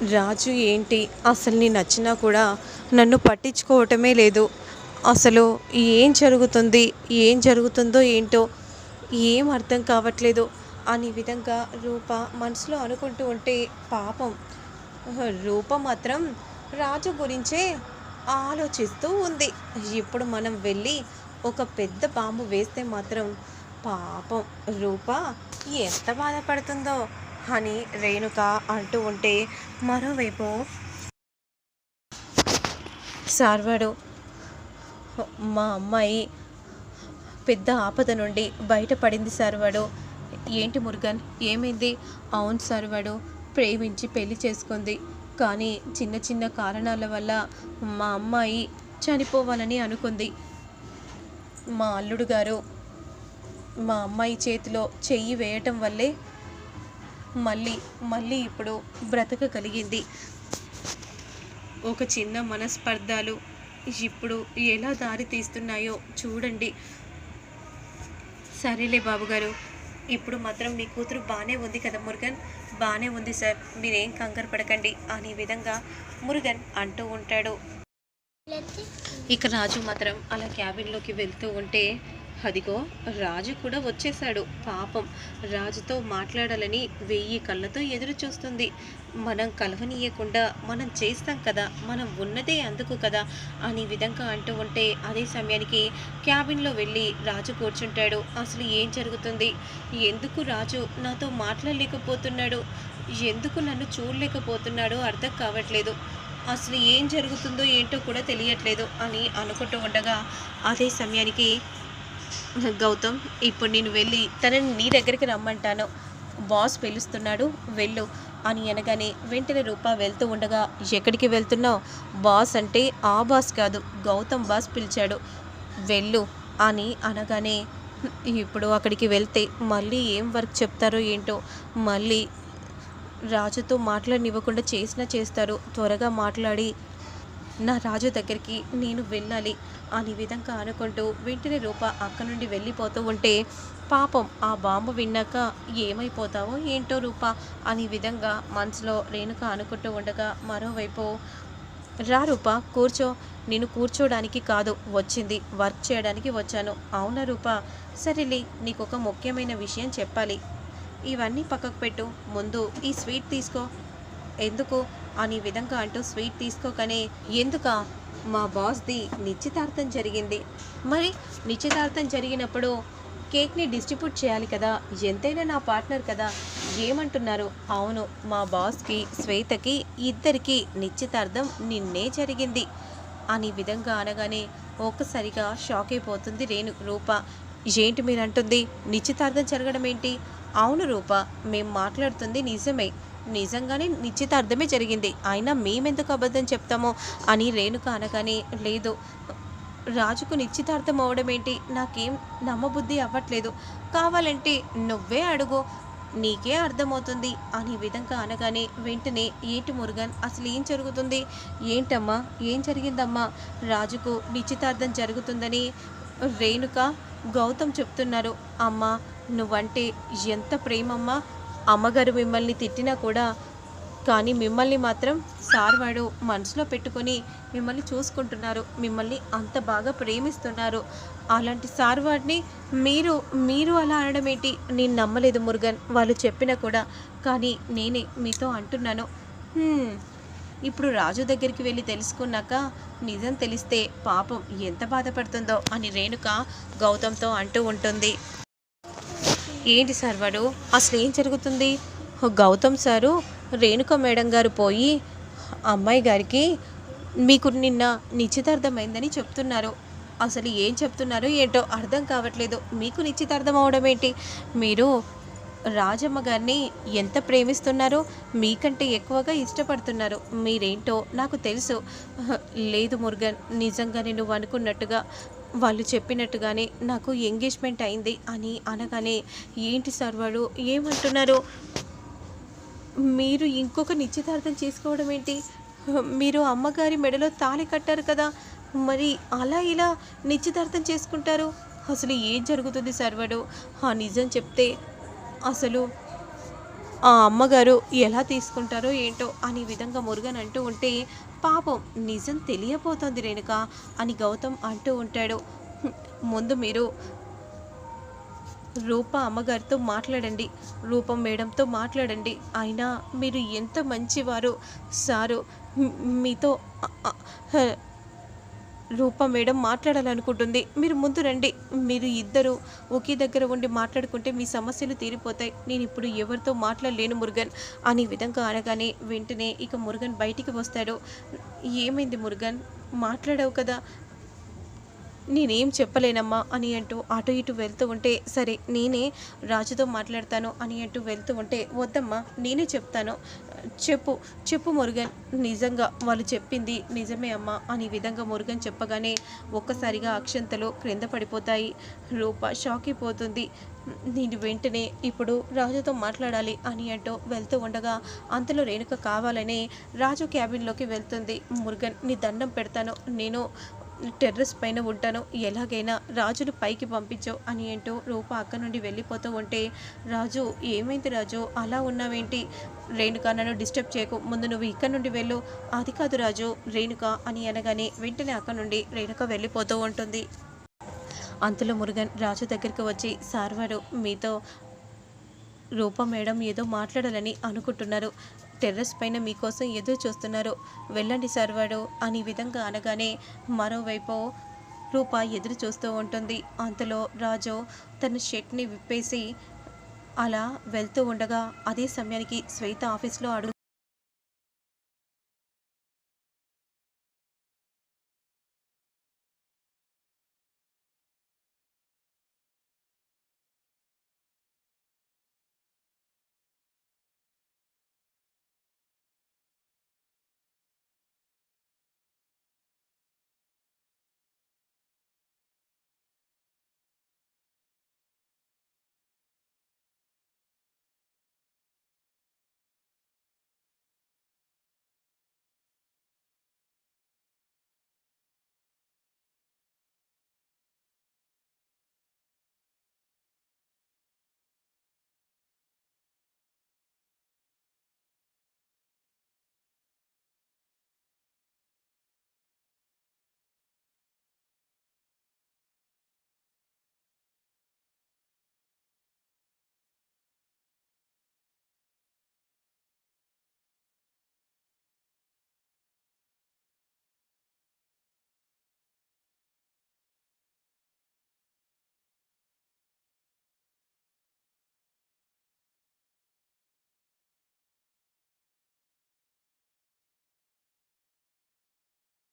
రాజు ఏంటి? అసలు నీ నచ్చినా కూడా నన్ను పట్టించుకోవటమే లేదు. అసలు ఏం జరుగుతుంది? ఏం జరుగుతుందో ఏంటో ఏం అర్థం కావట్లేదు. అనే విధంగా రూప మనసులో అనుకుంటూ ఉంటే పాపం. రూప మాత్రం రాజు గురించే ఆలోచిస్తూ ఉంది. ఇప్పుడు మనం వెళ్ళి ఒక పెద్ద బాంబు వేస్తే మాత్రం పాపం. రూప ఎంత బాధపడుతుందో. అని రేణుక అంటూ ఉంటే మరోవైపు సార్వాడు మా అమ్మాయి పెద్ద ఆపద నుండి బయటపడింది సార్వాడు ఏంటి మురుగన్? ఏమైంది? అవును సార్వాడు ప్రేమించి పెళ్ళి చేసుకుంది. కానీ చిన్న చిన్న కారణాల వల్ల మా అమ్మాయి చనిపోవాలని అనుకుంది. మా అల్లుడు గారు మా అమ్మాయి చేతిలో చెయ్యి వేయటం వల్లే మళ్ళీ మళ్ళీ ఇప్పుడు బ్రతకగలిగింది ఒక చిన్న మనస్పర్ధాలు ఇప్పుడు ఎలా దారి తీస్తున్నాయో చూడండి. సరేలే బాబుగారు ఇప్పుడు మాత్రం మీ కూతురు బాగానే ఉంది కదా మురుగన్? బాగానే ఉంది సార్ మీరేం కంగారు పడకండి. అనే విధంగా మురుగన్ అంటూ ఉంటాడు. ఇక రాజు మాత్రం అలా క్యాబిన్లోకి వెళ్తూ ఉంటే అదిగో రాజు కూడా వచ్చేసాడు పాపం రాజుతో మాట్లాడాలని వెయ్యి కళ్ళతో ఎదురు చూస్తుంది మనం కలవనీయకుండా మనం చేస్తాం కదా మనం ఉన్నదే అందుకు కదా అనే విధంగా అంటూ ఉంటే అదే సమయానికి క్యాబిన్లో వెళ్ళి రాజు కూర్చుంటాడు. అసలు ఏం జరుగుతుంది? ఎందుకు రాజు నాతో మాట్లాడలేకపోతున్నాడు? ఎందుకు నన్ను చూడలేకపోతున్నాడో అర్థం కావట్లేదు. అసలు ఏం జరుగుతుందో ఏంటో కూడా తెలియట్లేదు అని అనుకుంటూ ఉండగా అదే సమయానికి గౌతమ్ ఇప్పుడు నేను వెళ్ళి తనని నీ దగ్గరికి రమ్మంటాను. బాస్ పిలుస్తున్నాడు వెళ్ళు అని అనగానే వెంటనే రూప వెళ్తూ ఉండగా ఎక్కడికి వెళ్తున్నావు? బాస్ అంటే ఆ బాస్ కాదు గౌతమ్ బాస్ పిలిచాడు. వెళ్ళు అని అనగానే ఇప్పుడు అక్కడికి వెళ్తే మళ్ళీ ఏం వర్క్ చెప్తారో ఏంటో మళ్ళీ రాజుతో మాట్లాడనివ్వకుండా చేసినా చేస్తారు. త్వరగా మాట్లాడి నా రాజు దగ్గరికి నేను వెళ్ళాలి అనే విధంగా అనుకుంటూ వెంటనే రూప అక్క నుండి వెళ్ళిపోతూ ఉంటే పాపం ఆ బాంబు విన్నాక ఏమైపోతావో ఏంటో రూప అనే విధంగా మనసులో రేణుక అనుకుంటూ ఉండగా మరోవైపు రా రూప కూర్చో. నేను కూర్చోడానికి కాదు వచ్చింది. వర్క్ చేయడానికి వచ్చాను. అవునా రూప? సరేలే నీకు ఒక ముఖ్యమైన విషయం చెప్పాలి. ఇవన్నీ పక్కకు పెట్టు. ముందు ఈ స్వీట్ తీసుకో. ఎందుకు? అని విధంగా అంటూ స్వీట్ తీసుకోకనే ఎందుక? మా బాస్ది నిశ్చితార్థం జరిగింది. మరి నిశ్చితార్థం జరిగినప్పుడు కేక్ని డిస్ట్రిబ్యూట్ చేయాలి కదా? ఎంతైనా నా పార్ట్నర్ కదా? ఏమంటున్నారు? అవును మా బాస్కి శ్వేతకి ఇద్దరికి నిశ్చితార్థం నిన్నే జరిగింది. అని విధంగా అనగానే ఒక్కసారిగా షాక్ అయిపోతుంది రేణు. రూప ఏంటి మీరు అంటుంది నిశ్చితార్థం జరగడం ఏంటి అవును రూప మేము మాట్లాడుతుంది నిజమే. నిజంగానే నిశ్చితార్థమే జరిగింది. అయినా మేమెందుకు అబద్ధం చెప్తామో అని రేణుక అనగానే లేదు. రాజుకు నిశ్చితార్థం అవడం ఏంటి నాకేం నమ్మబుద్ధి అవ్వట్లేదు. కావాలంటే నువ్వే అడుగు. నీకే అర్థమవుతుంది అనే విధంగా అనగానే వెంటనే ఏంటి మురుగన్ అసలు ఏం జరుగుతుంది? ఏంటమ్మా? ఏం జరిగిందమ్మా? రాజుకు నిశ్చితార్థం జరుగుతుందని రేణుక గౌతమ్ చెప్తున్నారు. అమ్మా నువ్వంటే ఎంత ప్రేమమ్మా. అమ్మగారు మిమ్మల్ని తిట్టినా కూడా కానీ మిమ్మల్ని మాత్రం సార్ వాడు మనసులో పెట్టుకొని మిమ్మల్ని చూసుకుంటున్నారు. మిమ్మల్ని అంత బాగా ప్రేమిస్తున్నారు. అలాంటి సార్ వాడిని మీరు మీరు అలా అనడం ఏంటి? నేను నమ్మలేదు మురుగన్. వాళ్ళు చెప్పినా కూడా కానీ నేనే మీతో అంటున్నాను. ఇప్పుడు రాజు దగ్గరికి వెళ్ళి తెలుసుకున్నాక నిజం తెలిస్తే పాపం ఎంత బాధపడుతుందో అని రేణుక గౌతమ్తో అంటూ ఉంటుంది. ఏంటి సార్ వాడు? అసలు ఏం జరుగుతుంది? గౌతమ్ సారు రేణుక మేడం గారు పోయి అమ్మాయి గారికి మీకు నిన్న నిశ్చితార్థమైందని చెప్తున్నారు. అసలు ఏం చెప్తున్నారో ఏంటో అర్థం కావట్లేదు. మీకు నిశ్చితార్థం అవడం ఏంటి? మీరు రాజమ్మ గారిని ఎంత ప్రేమిస్తున్నారో మీకంటే ఎక్కువగా ఇష్టపడుతున్నారు. మీరేంటో నాకు తెలుసు. లేదు మురుగన్ నిజంగానే నువ్వు అనుకున్నట్టుగా వాళ్ళు చెప్పినట్టుగానే నాకు ఎంగేజ్మెంట్ అయింది అని అనగానే ఏంటి సార్ వాడు? ఏమంటున్నారు? మీరు ఇంకొక నిశ్చితార్థం చేసుకోవడం ఏంటి? మీరు అమ్మగారి మెడలో తాళి కట్టారు కదా మరి అలా ఇలా నిశ్చితార్థం చేసుకుంటారు? అసలు ఏం జరుగుతుంది సర్వడు ఆ నిజం చెప్తే అసలు ఆ అమ్మగారు ఎలా తీసుకుంటారో ఏంటో అని విధంగా మురుగన్ అంటూ ఉంటే పాపం నిజం తెలియపోతుంది రేణుక అని గౌతమ్ అంటూ ఉంటాడు. ముందు మీరు రూప అమ్మగారితో మాట్లాడండి. రూపం మేడంతో మాట్లాడండి. అయినా మీరు ఎంత మంచివారు సారు మీతో రూప మేడం మాట్లాడాలనుకుంటుంది. మీరు ముందు రండి. మీరు ఇద్దరు ఒకే దగ్గర ఉండి మాట్లాడుకుంటే మీ సమస్యలు తీరిపోతాయి. నేను ఇప్పుడు ఎవరితో మాట్లాడలేను మురుగన్. అని విధంగా అనగానే వెంటనే ఇక మురుగన్ బయటికి వస్తాడు. ఏమైంది మురుగన్? మాట్లాడావు కదా. నేనేం చెప్పలేనమ్మా అని అంటూ అటు ఇటు వెళ్తూ ఉంటే సరే నేనే రాజుతో మాట్లాడతాను అని అంటూ వెళ్తూ ఉంటే వద్దమ్మా నేనే చెప్తాను. చెప్పు చెప్పు మురుగన్. నిజంగా వాళ్ళు చెప్పింది నిజమే అమ్మా అని విధంగా మురుగన్ చెప్పగానే ఒక్కసారిగా అక్షంతలు క్రింద పడిపోతాయి. రూప షాక్ అయిపోతుంది నేను వెంటనే ఇప్పుడు రాజుతో మాట్లాడాలి అని అంటూ వెళ్తూ ఉండగా అంతలో రేణుక కావాలనే రాజు క్యాబిన్లోకి వెళ్తుంది. మురుగన్ నీ దండం పెడతాను. నేను టెర్రస్ పైన ఉంటాను. ఎలాగైనా రాజును పైకి పంపించావు అని అంటూ రూప అక్క నుండి వెళ్ళిపోతూ ఉంటే రాజు ఏమైంది రాజు? అలా ఉన్నావేంటి? రేణుక నన్ను డిస్టర్బ్ చేయకు. ముందు నువ్వు ఇక్కడ నుండి వెళ్ళు. అది కాదు రాజు రేణుక అని అనగానే వెంటనే అక్క నుండి రేణుక వెళ్ళిపోతూ ఉంటుంది. అంతలో మురుగన్ రాజు దగ్గరికి వచ్చి సార్వారు మీతో రూప మేడం ఏదో మాట్లాడాలని అనుకుంటున్నారు. టెర్రస్ పైన మీకోసం ఎదురు చూస్తున్నారు. వెళ్ళండి సర్వాడు అని విధంగా అనగానే మరోవైపు రూప ఎదురు చూస్తూ ఉంటుంది. అంతలో రాజు తన షర్ట్ని విప్పేసి అలా వెళ్తూ ఉండగా అదే సమయానికి శ్వేత ఆఫీస్లో అడుగు